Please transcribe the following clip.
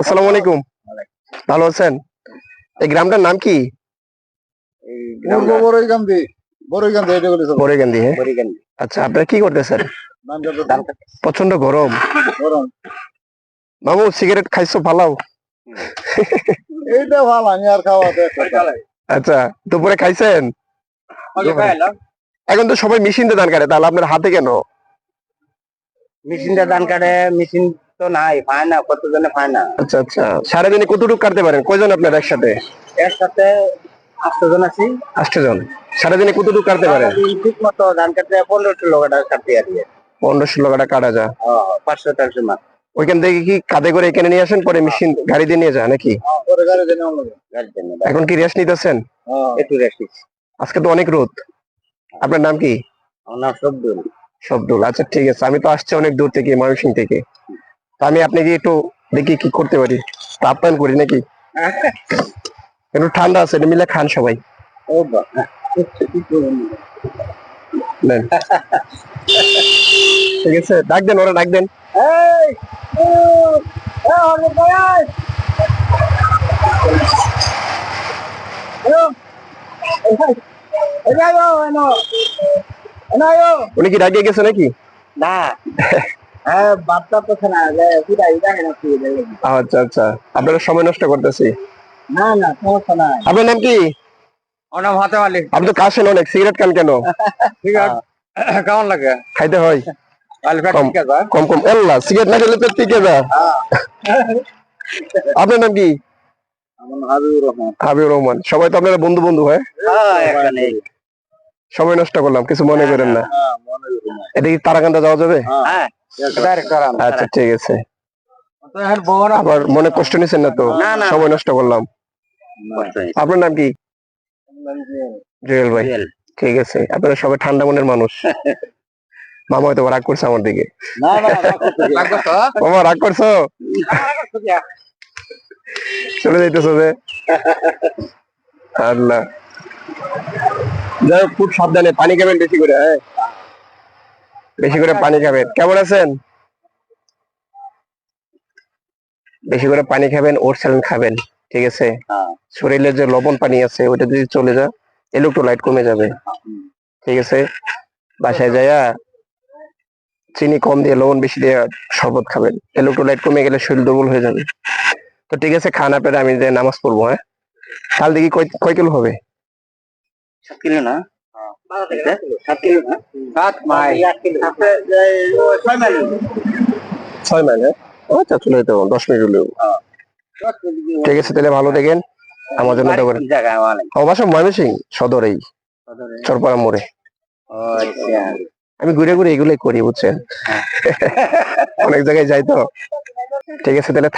আসসালামু আলাইকুম। ভালো আছেন? এই গ্রামটার নাম কি? হ্যাঁ। আচ্ছা আপনারা কি করতেছেন? প্রচণ্ড গরম। গরম। মামু সিগারেট খাইছো ফালাও। এইটা ভালো আমি আর খাওয়া আচ্ছা দুপুরে খাইছেন? এখন তো সবাই মেশিন দিয়ে ধান কাটে তাহলে আপনার হাতে কেন? মেশিনটা ধান কাটে মেশিন তো নাই পায় না কতজনে পায় না। আচ্ছা আচ্ছা। সারাদিনে কতটুকু কাটতে পারেন? কয়জন আপনার একসাথে? এর সাথে আটশো জন আছি। আটশো জন। সারাদিনে কতটুকু কাটতে পারেন? ঠিক মতো ধান কাটতে পনেরো ষোলো কাটতে আর কি পনেরো ষোলো কাটা কাটা যায় পাঁচশো টাকা মাছ। ওইখান থেকে কি কাঁধে করে এখানে নিয়ে আসেন পরে মেশিন গাড়ি দিয়ে নিয়ে যায় নাকি? এখন কি রেস্ট নিতেছেন? একটু রেস্ট আজকে তো অনেক রোদ। আপনার নাম কি? আমার নাম শব্দুল। শব্দুল। আচ্ছা ঠিক আছে। আমি তো আসছি অনেক দূর থেকে ময়মনসিং থেকে। আমি আপনাকে একটু দেখি কি করতে পারি। আপ্যায়ন করি নাকি? একটু ঠান্ডা আছে মিলে খান সবাই। ঠিক আছে ডাক দেন ওরা ডাক দেন। উনি কি ডাকিয়ে গেছে নাকি? না। হ্যাঁ আচ্ছা আচ্ছা। আপনারা সময় নষ্ট করতেছি। না না সমস্যা নাই। আপনার নাম কি? আমার নাম হাতে মালিক আপনি তো কাশেন অনেক সিগারেট খান কেন? ঠিক কেমন লাগে? খাইতে হয়। কম। কম কম। সিগারেট না খেলে তো টিকে যা আপনার নাম কি? হাবিবুর রহমান। সবাই তো আপনারা বন্ধু বন্ধু হয়? হ্যাঁ সময় নষ্ট করলাম কিছু মনে করেন না। হ্যাঁ এটা কি তারাকান্দা যাওয়া যাবে? হ্যাঁ। আচ্ছা ঠিক আছে। তো আবার মনে কষ্ট নিছেন না তো। সময় নষ্ট করলাম। আপনার নাম কি? জুয়েল ভাই। ঠিক আছে। আপনারা সবাই ঠান্ডা মনের মানুষ। মামা হয়তো রাগ করছে আমার দিকে। মামা রাগ করছ? চলে যাইতেছো যে। আল্লাহ। যাই হোক, খুব সাবধানে পানি খাবেন বেশি করে হ্যাঁ। বেশি করে পানি খাবেন। কেমন আছেন? বেশি করে পানি খাবেন ওর স্যালান খাবেন ঠিক আছে? হ্যাঁ। শরীরে যে লবণ পানি আছে ওটা যদি চলে যায় ইলেকট্রোলাইট কমে যাবে। ঠিক আছে? বাসায় যাইয়া চিনি কম দিয়ে লবণ বেশি দিয়ে শরবত খাবেন। ইলেকট্রোলাইট কমে গেলে শরীর দুর্বল হয়ে যাবে। তো ঠিক আছে খান আপনারা আমি যে নামাজ পড়ব হ্যাঁ? কাল দেখি কয় কয় কিলো হবে? সাত কিলো না? সাত কিলো সাত মাইল। ছয় মাইল। ছয় মাইল হ্যাঁ? আচ্ছা চলে যেতে দশ মিনিট হলেও। ঠিক আছে তাহলে ভালো দেখেন আমার জন্য তো করেন। অবশ্য ময়মনসিং সদরেই। চরপাড়া মোড়ে। আচ্ছা। আমি ঘুরে ঘুরে এগুলোই করি বুঝছেন? অনেক জায়গায় যাই তো। ঠিক আছে তাহলে